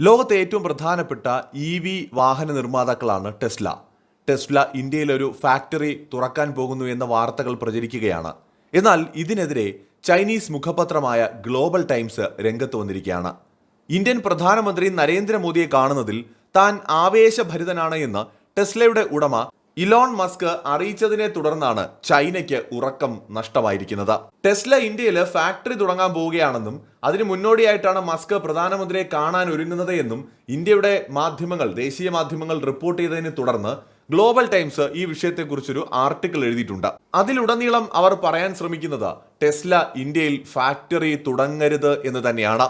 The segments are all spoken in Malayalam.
ലോകത്തെ ഏറ്റവും പ്രധാനപ്പെട്ട ഇ വി വാഹന നിർമ്മാതാക്കളാണ് ടെസ്ല. ടെസ്ല ഇന്ത്യയിൽ ഒരു ഫാക്ടറി തുറക്കാൻ പോകുന്നു എന്ന വാർത്തകൾ പ്രചരിക്കുകയാണ്. എന്നാൽ ഇതിനെതിരെ ചൈനീസ് മുഖപത്രമായ ഗ്ലോബൽ ടൈംസ് രംഗത്ത് വന്നിരിക്കുകയാണ്. ഇന്ത്യൻ പ്രധാനമന്ത്രി നരേന്ദ്രമോദിയെ കാണുന്നതിൽ താൻ ആവേശഭരിതനാണ് എന്ന് ടെസ്ലയുടെ ഉടമ ഇലോൺ മസ്ക് അറിയിച്ചതിനെ തുടർന്നാണ് ചൈനയ്ക്ക് ഉറക്കം നഷ്ടമായിരിക്കുന്നത്. ടെസ്ല ഇന്ത്യയിൽ ഫാക്ടറി തുടങ്ങാൻ പോവുകയാണെന്നും അതിന് മുന്നോടിയായിട്ടാണ് മസ്ക് പ്രധാനമന്ത്രിയെ കാണാൻ ഒരുങ്ങുന്നത് എന്നും ഇന്ത്യയുടെ മാധ്യമങ്ങൾ ദേശീയ മാധ്യമങ്ങൾ റിപ്പോർട്ട് ചെയ്തതിനെ തുടർന്ന് ഗ്ലോബൽ ടൈംസ് ഈ വിഷയത്തെക്കുറിച്ചൊരു ആർട്ടിക്കിൾ എഴുതിയിട്ടുണ്ട്. അതിലുടനീളം അവർ പറയാൻ ശ്രമിക്കുന്നത് ടെസ്ല ഇന്ത്യയിൽ ഫാക്ടറി തുടങ്ങരുത് എന്ന് തന്നെയാണ്.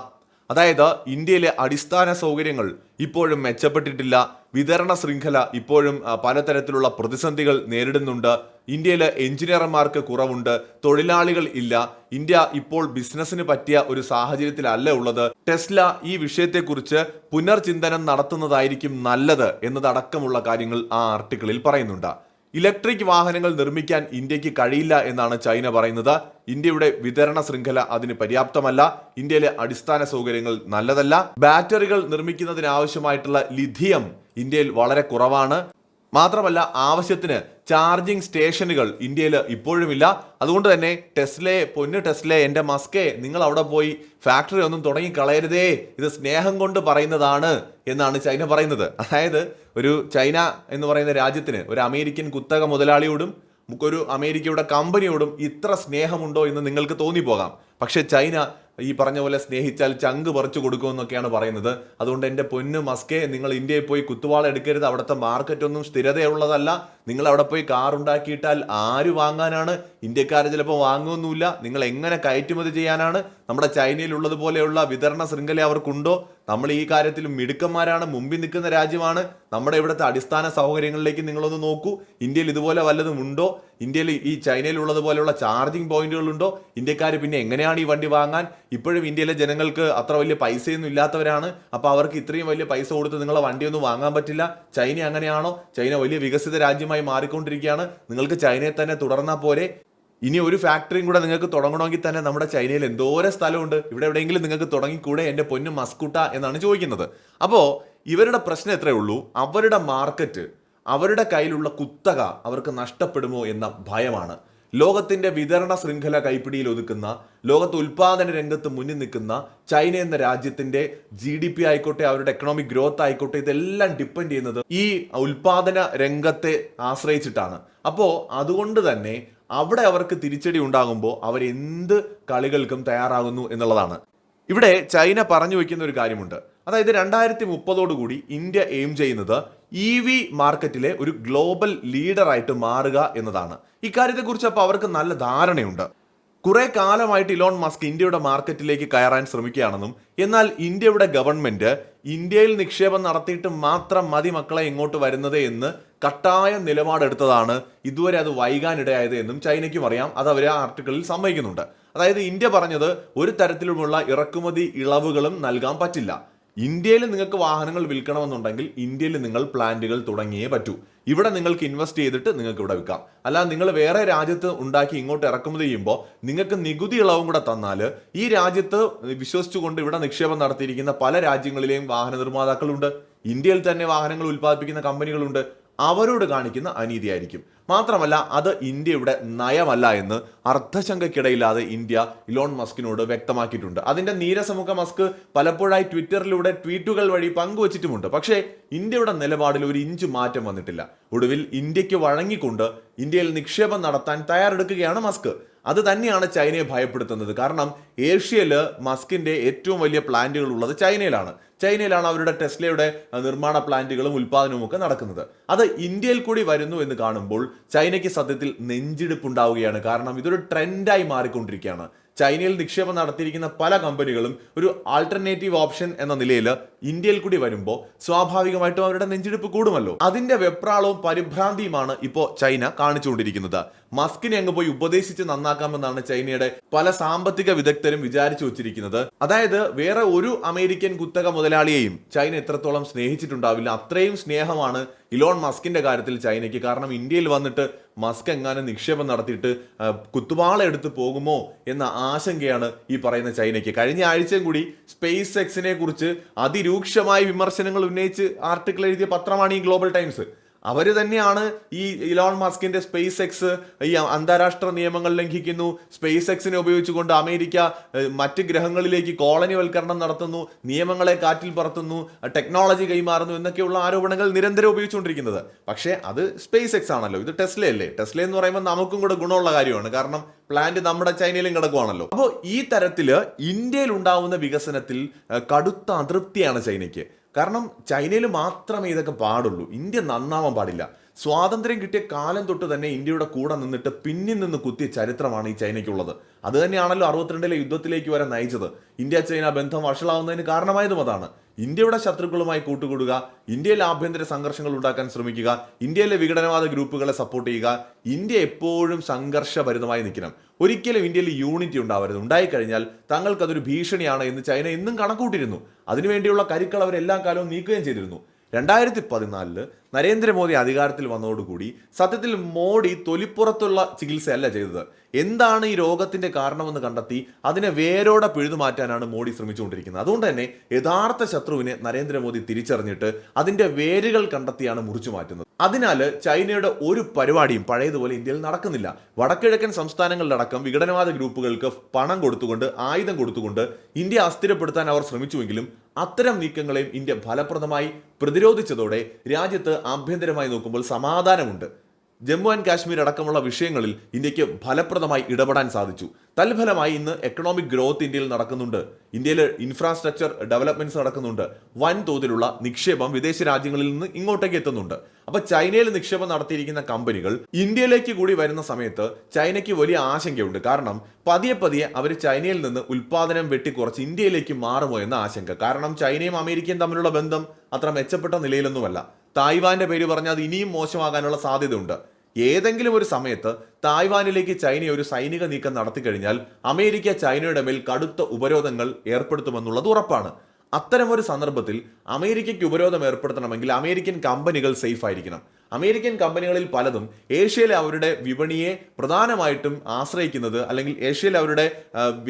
അതായത് ഇന്ത്യയിലെ അടിസ്ഥാന സൗകര്യങ്ങൾ ഇപ്പോഴും മെച്ചപ്പെട്ടിട്ടില്ല വിതരണ ശൃംഖല ഇപ്പോഴും പലതരത്തിലുള്ള പ്രതിസന്ധികൾ നേരിടുന്നുണ്ട്. ഇന്ത്യയിലെ എഞ്ചിനീയർമാർക്ക് കുറവുണ്ട് തൊഴിലാളികൾ ഇല്ല. ഇന്ത്യ ഇപ്പോൾ ബിസിനസ്സിന് പറ്റിയ ഒരു സാഹചര്യത്തിലല്ല ഉള്ളത്. ടെസ്ല ഈ വിഷയത്തെക്കുറിച്ച് പുനർചിന്തനം നടത്തുന്നതായിരിക്കും നല്ലത് എന്നതടക്കമുള്ള കാര്യങ്ങൾ ആ ആർട്ടിക്കിളിൽ പറയുന്നുണ്ട്. ഇലക്ട്രിക് വാഹനങ്ങൾ നിർമ്മിക്കാൻ ഇന്ത്യയ്ക്ക് കഴിയില്ല എന്നാണ് ചൈന പറയുന്നത്. ഇന്ത്യയുടെ വിതരണ ശൃംഖല അതിന് പര്യാപ്തമല്ല. ഇന്ത്യയിലെ അടിസ്ഥാന സൗകര്യങ്ങൾ നല്ലതല്ല. ബാറ്ററികൾ നിർമ്മിക്കുന്നതിനാവശ്യമായിട്ടുള്ള ലിഥിയം ഇന്ത്യയിൽ വളരെ കുറവാണ്. മാത്രമല്ല ആവശ്യത്തിന് ചാർജിംഗ് സ്റ്റേഷനുകൾ ഇന്ത്യയിൽ ഇപ്പോഴുമില്ല. അതുകൊണ്ട് തന്നെ ടെസ്ലയെ പൊന്ന് ടെസ്ലെ എന്റെ മസ്കെ നിങ്ങൾ അവിടെ പോയി ഫാക്ടറി ഒന്നും തുടങ്ങി കളയരുതേ ഇത് സ്നേഹം കൊണ്ട് പറയുന്നതാണ് എന്നാണ് ചൈന പറയുന്നത്. അതായത് ഒരു ചൈന എന്ന് പറയുന്ന രാജ്യത്തിന് ഒരു അമേരിക്കൻ കുത്തക മുതലാളിയോടും ഒരു അമേരിക്കയുടെ കമ്പനിയോടും ഇത്ര സ്നേഹമുണ്ടോ എന്ന് നിങ്ങൾക്ക് തോന്നിപ്പോകാം. പക്ഷേ ചൈന ഈ പറഞ്ഞ പോലെ സ്നേഹിച്ചാൽ ചങ്ക് പറിച്ചു കൊടുക്കുമെന്നൊക്കെയാണ് പറയുന്നത്. അതുകൊണ്ട് എന്റെ പൊന്ന് മസ്കെ നിങ്ങൾ ഇന്ത്യയിൽ പോയി കുത്തുവാള എടുക്കരുത്. അവിടുത്തെ മാർക്കറ്റൊന്നും സ്ഥിരതയുള്ളതല്ല. നിങ്ങൾ അവിടെ പോയി കാർ ഉണ്ടാക്കിയിട്ടാൽ ആര് വാങ്ങാനാണ്? ഇന്ത്യക്കാർ ചിലപ്പോൾ വാങ്ങുമൊന്നുമില്ല നിങ്ങൾ എങ്ങനെ കയറ്റുമതി ചെയ്യാനാണ്? നമ്മുടെ ചൈനയിലുള്ളത് പോലെയുള്ള വിതരണ ശൃംഖല അവർക്കുണ്ടോ? നമ്മൾ ഈ കാര്യത്തിൽ മിടുക്കന്മാരാണ് മുമ്പിൽ നിൽക്കുന്ന രാജ്യമാണ്. നമ്മുടെ ഇവിടുത്തെ അടിസ്ഥാന സൗകര്യങ്ങളിലേക്ക് നിങ്ങളൊന്ന് നോക്കൂ. ഇന്ത്യയിൽ ഇതുപോലെ വല്ലതും ഉണ്ടോ? ഇന്ത്യയിൽ ഈ ചൈനയിലുള്ളത് പോലെയുള്ള ചാർജിങ് പോയിന്റുകളുണ്ടോ ഇന്ത്യക്കാർ പിന്നെ എങ്ങനെയാണ് ഈ വണ്ടി വാങ്ങാൻ? ഇപ്പോഴും ഇന്ത്യയിലെ ജനങ്ങൾക്ക് അത്ര വലിയ പൈസയൊന്നും ഇല്ലാത്തവരാണ്. അപ്പോൾ അവർക്ക് ഇത്രയും വലിയ പൈസ കൊടുത്ത് നിങ്ങളെ വണ്ടിയൊന്നും വാങ്ങാൻ പറ്റില്ല. ചൈന അങ്ങനെയാണോ? ചൈന വലിയ വികസിത രാജ്യമായി മാറിക്കൊണ്ടിരിക്കുകയാണ്. നിങ്ങൾക്ക് ചൈനയിൽ തന്നെ തുടർന്നാൽ പോരെ. ഇനി ഒരു ഫാക്ടറിയും കൂടെ നിങ്ങൾക്ക് തുടങ്ങണമെങ്കിൽ തന്നെ നമ്മുടെ ചൈനയിൽ എന്തോരം സ്ഥലമുണ്ട്. ഇവിടെ എവിടെയെങ്കിലും നിങ്ങൾക്ക് തുടങ്ങിക്കൂടെ എന്റെ പൊന്ന് മസ്കുട്ട എന്നാണ് ചോദിക്കുന്നത്. അപ്പോൾ ഇവരുടെ പ്രശ്നം എത്രയേ ഉള്ളൂ? അവരുടെ മാർക്കറ്റ് അവരുടെ കയ്യിലുള്ള കുത്തക അവർക്ക് നഷ്ടപ്പെടുമോ എന്ന ഭയമാണ്. ലോകത്തിന്റെ വിതരണ ശൃംഖല കൈപ്പിടിയിൽ ഒതുക്കുന്ന ലോകത്ത് ഉൽപാദന രംഗത്ത് മുന്നിൽ നിൽക്കുന്ന ചൈന എന്ന രാജ്യത്തിന്റെ ജി ഡി പി ആയിക്കോട്ടെ അവരുടെ എക്കണോമിക് ഗ്രോത്ത് ആയിക്കോട്ടെ ഇതെല്ലാം ഡിപ്പെൻഡ് ചെയ്യുന്നത് ഈ ഉൽപാദന രംഗത്തെ ആശ്രയിച്ചിട്ടാണ്. അപ്പോൾ അതുകൊണ്ട് തന്നെ അവിടെ അവർക്ക് തിരിച്ചടി ഉണ്ടാകുമ്പോൾ അവർ എന്ത് കളികൾക്കും തയ്യാറാകുന്നു എന്നുള്ളതാണ്. ഇവിടെ ചൈന പറഞ്ഞു വെക്കുന്ന ഒരു കാര്യമുണ്ട്. അതായത് രണ്ടായിരത്തി മുപ്പതോടുകൂടി ഇന്ത്യ എയിം ചെയ്യുന്നത് ഇ വി മാർക്കറ്റിലെ ഒരു ഗ്ലോബൽ ലീഡറായിട്ട് മാറുക എന്നതാണ്. ഇക്കാര്യത്തെക്കുറിച്ച് അപ്പോൾ അവർക്ക് നല്ല ധാരണയുണ്ട്. കുറെ കാലമായിട്ട് ഇലോൺ മസ്ക് ഇന്ത്യയുടെ മാർക്കറ്റിലേക്ക് കയറാൻ ശ്രമിക്കുകയാണെന്നും എന്നാൽ ഇന്ത്യയുടെ ഗവൺമെന്റ് ഇന്ത്യയിൽ നിക്ഷേപം നടത്തിയിട്ട് മാത്രം മതി മക്കളെ ഇങ്ങോട്ട് വരുന്നത് എന്ന് കട്ടായ നിലപാടെടുത്തതാണ്. ഇതുവരെ അത് വൈകാനിടയായത് എന്നും ചൈനയ്ക്കും അറിയാം. അത് അവർ ആ ആർട്ടിക്കിളിൽ സമ്മതിക്കുന്നുണ്ട്. അതായത് ഇന്ത്യ പറഞ്ഞത് ഒരു തരത്തിലുമുള്ള ഇറക്കുമതി ഇളവുകളും നൽകാൻ പറ്റില്ല. ഇന്ത്യയിൽ നിങ്ങൾക്ക് വാഹനങ്ങൾ വിൽക്കണമെന്നുണ്ടെങ്കിൽ ഇന്ത്യയിൽ നിങ്ങൾ പ്ലാന്റുകൾ തുടങ്ങിയേ പറ്റൂ. ഇവിടെ നിങ്ങൾക്ക് ഇൻവെസ്റ്റ് ചെയ്തിട്ട് നിങ്ങൾക്ക് ഇവിടെ വിൽക്കാം. അല്ല നിങ്ങൾ വേറെ രാജ്യത്ത് ഉണ്ടാക്കി ഇങ്ങോട്ട് ഇറക്കുമതി ചെയ്യുമ്പോൾ നിങ്ങൾക്ക് നികുതി ഇളവും കൂടെ തന്നാൽ ഈ രാജ്യത്ത് വിശ്വസിച്ചുകൊണ്ട് ഇവിടെ നിക്ഷേപം നടത്തിയിരിക്കുന്ന പല രാജ്യങ്ങളിലെയും വാഹന നിർമ്മാതാക്കളുണ്ട്. ഇന്ത്യയിൽ തന്നെ വാഹനങ്ങൾ ഉൽപ്പാദിപ്പിക്കുന്ന കമ്പനികളുണ്ട്. അവരോട് കാണിക്കുന്ന അനീതിയായിരിക്കും. മാത്രമല്ല അത് ഇന്ത്യയുടെ നയമല്ല എന്ന് അർദ്ധശങ്കയ്ക്കിടയില്ലാതെ ഇന്ത്യ ഇലോൺ മസ്കിനോട് വ്യക്തമാക്കിയിട്ടുണ്ട്. അതിന്റെ നീരസമുഖ മസ്ക് പലപ്പോഴായി ട്വിറ്ററിലൂടെ ട്വീറ്റുകൾ വഴി പങ്കുവച്ചിട്ടുമുണ്ട്. പക്ഷേ ഇന്ത്യയുടെ നിലപാടിൽ ഒരു ഇഞ്ച് മാറ്റം വന്നിട്ടില്ല. ഒടുവിൽ ഇന്ത്യയ്ക്ക് വഴങ്ങിക്കൊണ്ട് ഇന്ത്യയിൽ നിക്ഷേപം നടത്താൻ തയ്യാറെടുക്കുകയാണ് മസ്ക്. അത് തന്നെയാണ് ചൈനയെ ഭയപ്പെടുത്തുന്നത്. കാരണം ഏഷ്യയിൽ മസ്കിന്റെ ഏറ്റവും വലിയ പ്ലാന്റുകൾ ഉള്ളത് ചൈനയിലാണ്. ചൈനയിലാണ് അവരുടെ ടെസ്ലയുടെ നിർമ്മാണ പ്ലാന്റുകളും ഉൽപ്പാദനവും ഒക്കെ നടക്കുന്നത്. അത് ഇന്ത്യയിൽ കൂടി വരുന്നു എന്ന് കാണുമ്പോൾ ചൈനയ്ക്ക് സത്യത്തിൽ നെഞ്ചിടിപ്പുണ്ടാവുകയാണ്. കാരണം ഇതൊരു ട്രെൻഡായി മാറിക്കൊണ്ടിരിക്കുകയാണ്. ചൈനയിൽ നിക്ഷേപം നടത്തിയിരിക്കുന്ന പല കമ്പനികളും ഒരു ആൾട്ടർനേറ്റീവ് ഓപ്ഷൻ എന്ന നിലയിൽ ഇന്ത്യയിൽ കൂടി വരുമ്പോൾ സ്വാഭാവികമായിട്ടും അവരുടെ നെഞ്ചിടിപ്പ് കൂടുമല്ലോ. അതിന്റെ വെപ്രാളവും പരിഭ്രാന്തിയുമാണ് ഇപ്പോൾ ചൈന കാണിച്ചുകൊണ്ടിരിക്കുന്നത്. മസ്കിനെ അങ്ങ് പോയി ഉപദേശിച്ച് നന്നാക്കാമെന്നാണ് ചൈനയുടെ പല സാമ്പത്തിക വിദഗ്ധരും വിചാരിച്ചു വച്ചിരിക്കുന്നത്. അതായത് വേറെ ഒരു അമേരിക്കൻ കുത്തക മുതലാളിയെയും ചൈന എത്രത്തോളം സ്നേഹിച്ചിട്ടുണ്ടാവില്ല അത്രയും സ്നേഹമാണ് ഇലോൺ മസ്കിന്റെ കാര്യത്തിൽ ചൈനയ്ക്ക്. കാരണം ഇന്ത്യയിൽ വന്നിട്ട് മസ്ക് എങ്ങാനും നിക്ഷേപം നടത്തിയിട്ട് കുത്തുപാള എടുത്ത് പോകുമോ എന്ന ആശങ്കയാണ് ഈ പറയുന്ന ചൈനയ്ക്ക്. കഴിഞ്ഞ ആഴ്ചയും കൂടി സ്പേസ് എക്സിനെ കുറിച്ച് അതിരൂക്ഷമായ വിമർശനങ്ങൾ ഉന്നയിച്ച് ആർട്ടിക്കിൾ എഴുതിയ പത്രമാണ് ഈ ഗ്ലോബൽ ടൈംസ്. അവർ തന്നെയാണ് ഈ ഇലോൺ മസ്കിന്റെ സ്പേസ് എക്സ് ഈ അന്താരാഷ്ട്ര നിയമങ്ങൾ ലംഘിക്കുന്നു. സ്പേസ് എക്സിനെ ഉപയോഗിച്ചുകൊണ്ട് അമേരിക്ക മറ്റ് ഗ്രഹങ്ങളിലേക്ക് കോളനിവൽക്കരണം നടത്തുന്നു നിയമങ്ങളെ കാറ്റിൽ പറത്തുന്നു ടെക്നോളജി കൈമാറുന്നു എന്നൊക്കെയുള്ള ആരോപണങ്ങൾ നിരന്തരം ഉപയോഗിച്ചുകൊണ്ടിരിക്കുന്നത്. പക്ഷേ അത് സ്പേസ് എക്സ് ആണല്ലോ ഇത് ടെസ്ല അല്ലേ ടെസ്ല എന്ന് പറയുമ്പോൾ നമുക്കും കൂടെ ഗുണമുള്ള കാര്യമാണ് കാരണം പ്ലാന്റ് നമ്മുടെ ചൈനയിലും കിടക്കുവാണല്ലോ. അപ്പോൾ ഈ തരത്തിൽ ഇന്ത്യയിൽ ഉണ്ടാവുന്ന വികസനത്തിൽ കടുത്ത അതൃപ്തിയാണ് ചൈനയ്ക്ക്. കാരണം ചൈനയിൽ മാത്രമേ ഇതൊക്കെ പാടുള്ളൂ. ഇന്ത്യ നന്നാവാൻ പാടില്ല. സ്വാതന്ത്ര്യം കിട്ടിയ കാലം തൊട്ട് തന്നെ ഇന്ത്യയുടെ കൂടെ നിന്നിട്ട് പിന്നിൽ നിന്ന് കുത്തിയ ചരിത്രമാണ് ഈ ചൈനയ്ക്കുള്ളത്. അത് തന്നെയാണല്ലോ അറുപത്തിരണ്ടിലെ യുദ്ധത്തിലേക്ക് വരെ നയിച്ചത്. ഇന്ത്യ ചൈന ബന്ധം വഷളാവുന്നതിന് കാരണമായതും അതാണ്. ഇന്ത്യയുടെ ശത്രുക്കളുമായി കൂട്ടുകൂടുക ഇന്ത്യയിലെ ആഭ്യന്തര സംഘർഷങ്ങൾ ഉണ്ടാക്കാൻ ശ്രമിക്കുക ഇന്ത്യയിലെ വിഘടനവാദ ഗ്രൂപ്പുകളെ സപ്പോർട്ട് ചെയ്യുക ഇന്ത്യ എപ്പോഴും സംഘർഷഭരിതമായി നിൽക്കണം. ഒരിക്കലും ഇന്ത്യയിൽ യൂണിറ്റി ഉണ്ടാവരുത്. ഉണ്ടായിക്കഴിഞ്ഞാൽ തങ്ങൾക്കതൊരു ഭീഷണിയാണ് എന്ന് ചൈന എന്നും കണക്കൂട്ടിരുന്നു അതിനുവേണ്ടിയുള്ള കരുക്കൾ അവർ എല്ലാ കാലവും നീക്കുകയും ചെയ്തിരുന്നു. രണ്ടായിരത്തി പതിനാലിൽ നരേന്ദ്രമോദി അധികാരത്തിൽ വന്നതോടുകൂടി സത്യത്തിൽ മോഡി തൊലിപ്പുറത്തുള്ള ചികിത്സയല്ല ചെയ്തത്. എന്താണ് ഈ രോഗത്തിന്റെ കാരണമെന്ന് കണ്ടെത്തി അതിനെ വേരോടെ പിഴുതു മാറ്റാനാണ് മോഡി ശ്രമിച്ചുകൊണ്ടിരിക്കുന്നത്. അതുകൊണ്ട് തന്നെ യഥാർത്ഥ ശത്രുവിനെ നരേന്ദ്രമോദി തിരിച്ചറിഞ്ഞിട്ട് അതിന്റെ വേരുകൾ കണ്ടെത്തിയാണ് മുറിച്ചു മാറ്റുന്നത്. അതിനാൽ ചൈനയുടെ ഒരു പരിപാടിയും പഴയതുപോലെ ഇന്ത്യയിൽ നടക്കുന്നില്ല. വടക്കിഴക്കൻ സംസ്ഥാനങ്ങളിലടക്കം വിഘടനവാദ ഗ്രൂപ്പുകൾക്ക് പണം കൊടുത്തുകൊണ്ട് ആയുധം കൊടുത്തുകൊണ്ട് ഇന്ത്യ അസ്ഥിരപ്പെടുത്താൻ അവർ ശ്രമിച്ചുവെങ്കിലും അത്തരം നീക്കങ്ങളെയും ഇന്ത്യ ഫലപ്രദമായി പ്രതിരോധിച്ചതോടെ രാജ്യത്ത് ആഭ്യന്തരമായി നോക്കുമ്പോൾ സമാധാനമുണ്ട്. ജമ്മു ആൻഡ് കാശ്മീർ അടക്കമുള്ള വിഷയങ്ങളിൽ ഇന്ത്യയ്ക്ക് ഫലപ്രദമായി ഇടപെടാൻ സാധിച്ചു. തൽഫലമായി ഇന്ന് എക്കണോമിക് ഗ്രോത്ത് ഇന്ത്യയിൽ നടക്കുന്നുണ്ട്. ഇന്ത്യയിലെ ഇൻഫ്രാസ്ട്രക്ചർ ഡെവലപ്മെന്റ്സ് നടക്കുന്നുണ്ട്. വൻതോതിലുള്ള നിക്ഷേപം വിദേശ രാജ്യങ്ങളിൽ നിന്ന് ഇങ്ങോട്ടേക്ക് എത്തുന്നുണ്ട്. അപ്പൊ ചൈനയിൽ നിക്ഷേപം നടത്തിയിരിക്കുന്ന കമ്പനികൾ ഇന്ത്യയിലേക്ക് കൂടി വരുന്ന സമയത്ത് ചൈനയ്ക്ക് വലിയ ആശങ്കയുണ്ട്. കാരണം പതിയെ പതിയെ അവർ ചൈനയിൽ നിന്ന് ഉൽപാദനം വെട്ടിക്കുറച്ച് ഇന്ത്യയിലേക്ക് മാറുമോ എന്ന ആശങ്ക. കാരണം ചൈനയും അമേരിക്കയും തമ്മിലുള്ള ബന്ധം അത്ര മെച്ചപ്പെട്ട നിലയിലൊന്നുമല്ല. തായ്വാന്റെ പേര് പറഞ്ഞാൽ അത് ഇനിയും മോശമാകാനുള്ള സാധ്യതയുണ്ട്. ഏതെങ്കിലും ഒരു സമയത്ത് തായ്വാനിലേക്ക് ചൈന ഒരു സൈനിക നീക്കം നടത്തിക്കഴിഞ്ഞാൽ അമേരിക്ക ചൈനയുടെ മേൽ കടുത്ത ഉപരോധങ്ങൾ ഏർപ്പെടുത്തുമെന്നുള്ളത് ഉറപ്പാണ്. അത്തരമൊരു സന്ദർഭത്തിൽ അമേരിക്കയ്ക്ക് ഉപരോധം ഏർപ്പെടുത്തണമെങ്കിൽ അമേരിക്കൻ കമ്പനികൾ സേഫ് ആയിരിക്കണം. അമേരിക്കൻ കമ്പനികളിൽ പലതും ഏഷ്യയിലെ അവരുടെ വിപണിയെ പ്രധാനമായിട്ടും ആശ്രയിക്കുന്നത് അല്ലെങ്കിൽ ഏഷ്യയിൽ അവരുടെ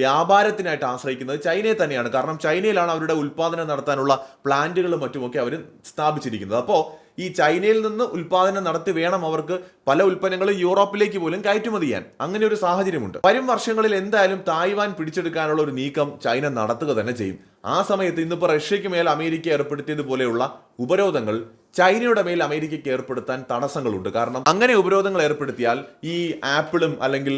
വ്യാപാരത്തിനായിട്ട് ആശ്രയിക്കുന്നത് ചൈനയെ തന്നെയാണ്. കാരണം ചൈനയിലാണ് അവരുടെ ഉൽപ്പാദനം നടത്താനുള്ള പ്ലാന്റുകളും മറ്റുമൊക്കെ അവർ സ്ഥാപിച്ചിരിക്കുന്നത്. അപ്പോൾ ഈ ചൈനയിൽ നിന്ന് ഉൽപാദനം നടത്തി വേണം അവർക്ക് പല ഉൽപ്പന്നങ്ങളും യൂറോപ്പിലേക്ക് പോലും കയറ്റുമതി ചെയ്യാൻ. അങ്ങനെ ഒരു സാഹചര്യമുണ്ട്. വരും വർഷങ്ങളിൽ എന്തായാലും തായ്വാൻ പിടിച്ചെടുക്കാനുള്ള ഒരു നീക്കം ചൈന നടത്തുക തന്നെ ചെയ്യും. ആ സമയത്ത് ഇന്നിപ്പോൾ റഷ്യയ്ക്ക് മേൽ അമേരിക്ക ഏർപ്പെടുത്തിയതുപോലെയുള്ള ഉപരോധങ്ങൾ ചൈനയുടെ മേൽ അമേരിക്കയ്ക്ക് ഏർപ്പെടുത്താൻ തടസ്സങ്ങളുണ്ട്. കാരണം അങ്ങനെ ഉപരോധങ്ങൾ ഏർപ്പെടുത്തിയാൽ ഈ ആപ്പിളും അല്ലെങ്കിൽ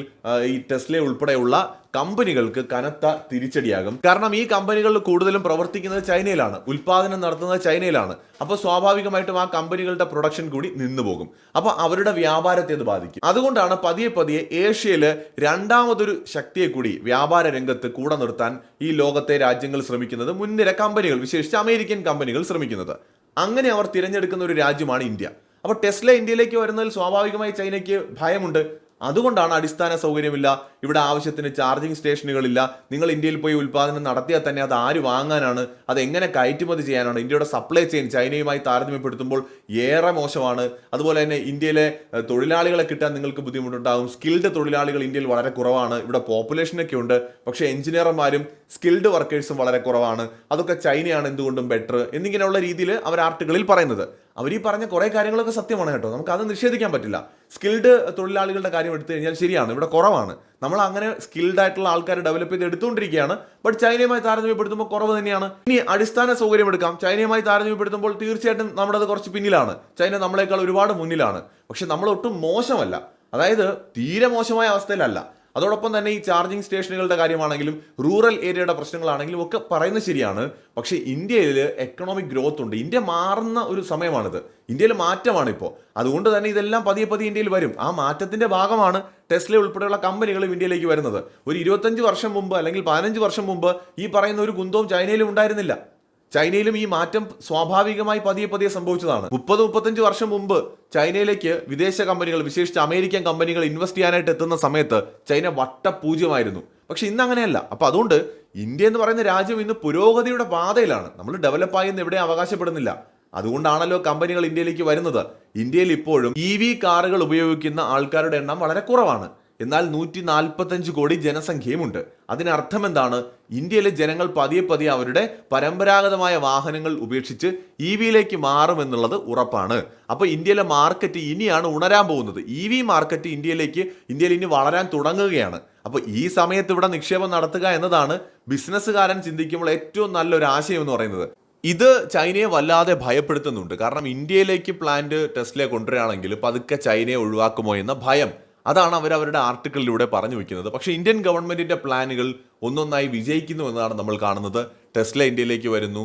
ഈ ടെസ്ല ഉൾപ്പെടെയുള്ള കമ്പനികൾക്ക് കനത്ത തിരിച്ചടിയാകും. കാരണം ഈ കമ്പനികൾ കൂടുതലും പ്രവർത്തിക്കുന്നത് ചൈനയിലാണ്. ഉൽപാദനം നടത്തുന്നത് ചൈനയിലാണ്. അപ്പോൾ സ്വാഭാവികമായിട്ടും ആ കമ്പനികളുടെ പ്രൊഡക്ഷൻ കൂടി നിന്നുപോകും അപ്പോൾ അവരുടെ വ്യാപാരത്തെ അത് ബാധിക്കും. അതുകൊണ്ടാണ് പതിയെ പതിയെ ഏഷ്യയിലെ രണ്ടാമതൊരു ശക്തിയെ കൂടി വ്യാപാര രംഗത്ത് കൂടെ നിർത്താൻ ഈ ലോകത്തെ രാജ്യങ്ങൾ ശ്രമിക്കുന്നത്. മുൻനിര കമ്പനികൾ വിശേഷിച്ച് അമേരിക്കൻ കമ്പനികൾ ശ്രമിക്കുന്നത്. അങ്ങനെ അവർ തിരഞ്ഞെടുക്കുന്ന ഒരു രാജ്യമാണ് ഇന്ത്യ. അപ്പോൾ ടെസ്ല ഇന്ത്യയിലേക്ക് വരുന്നതിൽ സ്വാഭാവികമായി ചൈനയ്ക്ക് ഭയമുണ്ട്. അതുകൊണ്ടാണ് അടിസ്ഥാന സൗകര്യമില്ല ഇവിടെ ആവശ്യത്തിന് ചാർജിങ് സ്റ്റേഷനുകളില്ല നിങ്ങൾ ഇന്ത്യയിൽ പോയി ഉൽപ്പാദനം നടത്തിയാൽ തന്നെ അത് ആര് വാങ്ങാനാണ് അത് എങ്ങനെ കയറ്റുമതി ചെയ്യാനാണ് ഇന്ത്യയുടെ സപ്ലൈ ചെയിൻ ചൈനയുമായി താരതമ്യപ്പെടുത്തുമ്പോൾ ഏറെ മോശമാണ്. അതുപോലെ തന്നെ ഇന്ത്യയിലെ തൊഴിലാളികളെ കിട്ടാൻ നിങ്ങൾക്ക് ബുദ്ധിമുട്ടുണ്ടാകും. സ്കിൽഡ് തൊഴിലാളികൾ ഇന്ത്യയിൽ വളരെ കുറവാണ്. ഇവിടെ പോപ്പുലേഷനൊക്കെ ഉണ്ട്. പക്ഷേ എഞ്ചിനീയർമാരും സ്കിൽഡ് വർക്കേഴ്സും വളരെ കുറവാണ്. അതൊക്കെ ചൈനയാണ് എന്തുകൊണ്ടും ബെറ്റർ എന്നിങ്ങനെയുള്ള രീതിയിൽ അവർ ആർട്ടുകളിൽ പറയുന്നത്. അവർ ഈ പറഞ്ഞ കുറേ കാര്യങ്ങളൊക്കെ സത്യമാണ് കേട്ടോ. നമുക്ക് അത് നിഷേധിക്കാൻ പറ്റില്ല. സ്കിൽഡ് തൊഴിലാളികളുടെ കാര്യം എടുത്തു കഴിഞ്ഞാൽ ശരിയാണ്. ഇവിടെ കുറവാണ്. നമ്മൾ അങ്ങനെ സ്കിൽഡ് ആയിട്ടുള്ള ആൾക്കാർ ഡെവലപ്പ് ചെയ്ത് എടുത്തുകൊണ്ടിരിക്കുകയാണ്. ബട്ട് ചൈനയുമായി താരതമ്യപ്പെടുത്തുമ്പോൾ കുറവ് തന്നെയാണ്. ഇനി അടിസ്ഥാന സൗകര്യം എടുക്കാം. ചൈനയുമായി താരതമ്യപ്പെടുത്തുമ്പോൾ തീർച്ചയായിട്ടും നമ്മുടെ അത് കുറച്ച് പിന്നിലാണ്. ചൈന നമ്മളെക്കാൾ ഒരുപാട് മുന്നിലാണ്. പക്ഷെ നമ്മൾ ഒട്ടും മോശമല്ല. അതായത് തീരെ മോശമായ അവസ്ഥയിലല്ല. അതോടൊപ്പം തന്നെ ഈ ചാർജിങ് സ്റ്റേഷനുകളുടെ കാര്യമാണെങ്കിലും റൂറൽ ഏരിയയുടെ പ്രശ്നങ്ങളാണെങ്കിലും ഒക്കെ പറയുന്നത് ശരിയാണ്. പക്ഷേ ഇന്ത്യയിൽ എക്കണോമിക് ഗ്രോത്ത് ഉണ്ട്. ഇന്ത്യ മാറുന്ന ഒരു സമയമാണിത്. ഇന്ത്യയിൽ മാറ്റമാണ് ഇപ്പോൾ അതുകൊണ്ട് തന്നെ ഇതെല്ലാം പതിയെ പതിയെ ഇന്ത്യയിൽ വരും. ആ മാറ്റത്തിന്റെ ഭാഗമാണ് ടെസ്ല ഉൾപ്പെടെയുള്ള കമ്പനികളും ഇന്ത്യയിലേക്ക് വരുന്നത്. ഒരു ഇരുപത്തഞ്ച് വർഷം മുമ്പ് അല്ലെങ്കിൽ പതിനഞ്ച് വർഷം മുമ്പ് ഈ പറയുന്ന ഒരു കുന്തവും ചൈനയിലും ഉണ്ടായിരുന്നില്ല. ചൈനയിലും ഈ മാറ്റം സ്വാഭാവികമായി പതിയെ പതിയെ സംഭവിച്ചതാണ്. മുപ്പത് മുപ്പത്തഞ്ച് വർഷം മുമ്പ് ചൈനയിലേക്ക് വിദേശ കമ്പനികൾ വിശേഷിച്ച് അമേരിക്കൻ കമ്പനികൾ ഇൻവെസ്റ്റ് ചെയ്യാനായിട്ട് എത്തുന്ന സമയത്ത് ചൈന വട്ടപൂജ്യമായിരുന്നു. പക്ഷെ ഇന്ന് അങ്ങനെയല്ല. അപ്പൊ അതുകൊണ്ട് ഇന്ത്യ എന്ന് പറയുന്ന രാജ്യം ഇന്ന് പുരോഗതിയുടെ പാതയിലാണ്. നമ്മൾ ഡെവലപ്പായി എന്ന് എവിടെ അവകാശപ്പെടുന്നില്ല. അതുകൊണ്ടാണല്ലോ കമ്പനികൾ ഇന്ത്യയിലേക്ക് വരുന്നത്. ഇന്ത്യയിൽ ഇപ്പോഴും ഇ കാറുകൾ ഉപയോഗിക്കുന്ന ആൾക്കാരുടെ എണ്ണം വളരെ കുറവാണ്. എന്നാൽ നൂറ്റി നാൽപ്പത്തഞ്ച് കോടി ജനസംഖ്യയുമുണ്ട്. അതിനർത്ഥം എന്താണ് ഇന്ത്യയിലെ ജനങ്ങൾ പതിയെ പതിയെ അവരുടെ പരമ്പരാഗതമായ വാഹനങ്ങൾ ഉപേക്ഷിച്ച് ഇ വിയിലേക്ക് മാറുമെന്നുള്ളത് ഉറപ്പാണ്. അപ്പോൾ ഇന്ത്യയിലെ മാർക്കറ്റ് ഇനിയാണ് ഉണരാൻ പോകുന്നത്. ഇ വി മാർക്കറ്റ് ഇന്ത്യയിലേക്ക് ഇന്ത്യയിൽ ഇനി വളരാൻ തുടങ്ങുകയാണ്. അപ്പോൾ ഈ സമയത്ത് ഇവിടെ നിക്ഷേപം നടത്തുക എന്നതാണ് ബിസിനസ്സുകാരൻ ചിന്തിക്കുമ്പോൾ ഏറ്റവും നല്ലൊരു ആശയം എന്ന് പറയുന്നത്. ഇത് ചൈനയെ വല്ലാതെ ഭയപ്പെടുത്തുന്നുണ്ട്. കാരണം ഇന്ത്യയിലേക്ക് പ്ലാന്റ് ടെസ്റ്റിലെ കൊണ്ടുവരികയാണെങ്കിൽ പതുക്കെ ചൈനയെ ഒഴിവാക്കുമോ എന്ന ഭയം. അതാണ് അവർ അവരുടെ ആർട്ടിക്കിളിലൂടെ പറഞ്ഞു വെക്കുന്നത്. പക്ഷേ ഇന്ത്യൻ ഗവൺമെന്റിന്റെ പ്ലാനുകൾ ഒന്നൊന്നായി വിജയിക്കുന്നു എന്നാണ് നമ്മൾ കാണുന്നത്. ടെസ്ല ഇന്ത്യയിലേക്ക് വരുന്നു.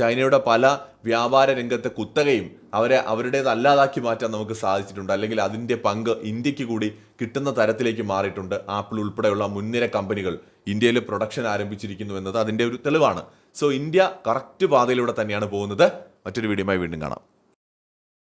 ചൈനയുടെ പല വ്യാപാര രംഗത്തെ കുത്തകയും അവരെ അവരുടേതല്ലാതാക്കി മാറ്റാൻ നമുക്ക് സാധിച്ചിട്ടുണ്ട്. അല്ലെങ്കിൽ അതിന്റെ പങ്ക് ഇന്ത്യയ്ക്ക് കൂടി കിട്ടുന്ന തരത്തിലേക്ക് മാറിയിട്ടുണ്ട്. ആപ്പിൾ ഉൾപ്പെടെയുള്ള മുൻനിര കമ്പനികൾ ഇന്ത്യയിൽ പ്രൊഡക്ഷൻ ആരംഭിച്ചിരിക്കുന്നു എന്നത് അതിന്റെ ഒരു തെളിവാണ്. സോ ഇന്ത്യ കറക്റ്റ് പാതയിലൂടെ തന്നെയാണ് പോകുന്നത്. മറ്റൊരു വീഡിയോയുമായി വീണ്ടും കാണാം.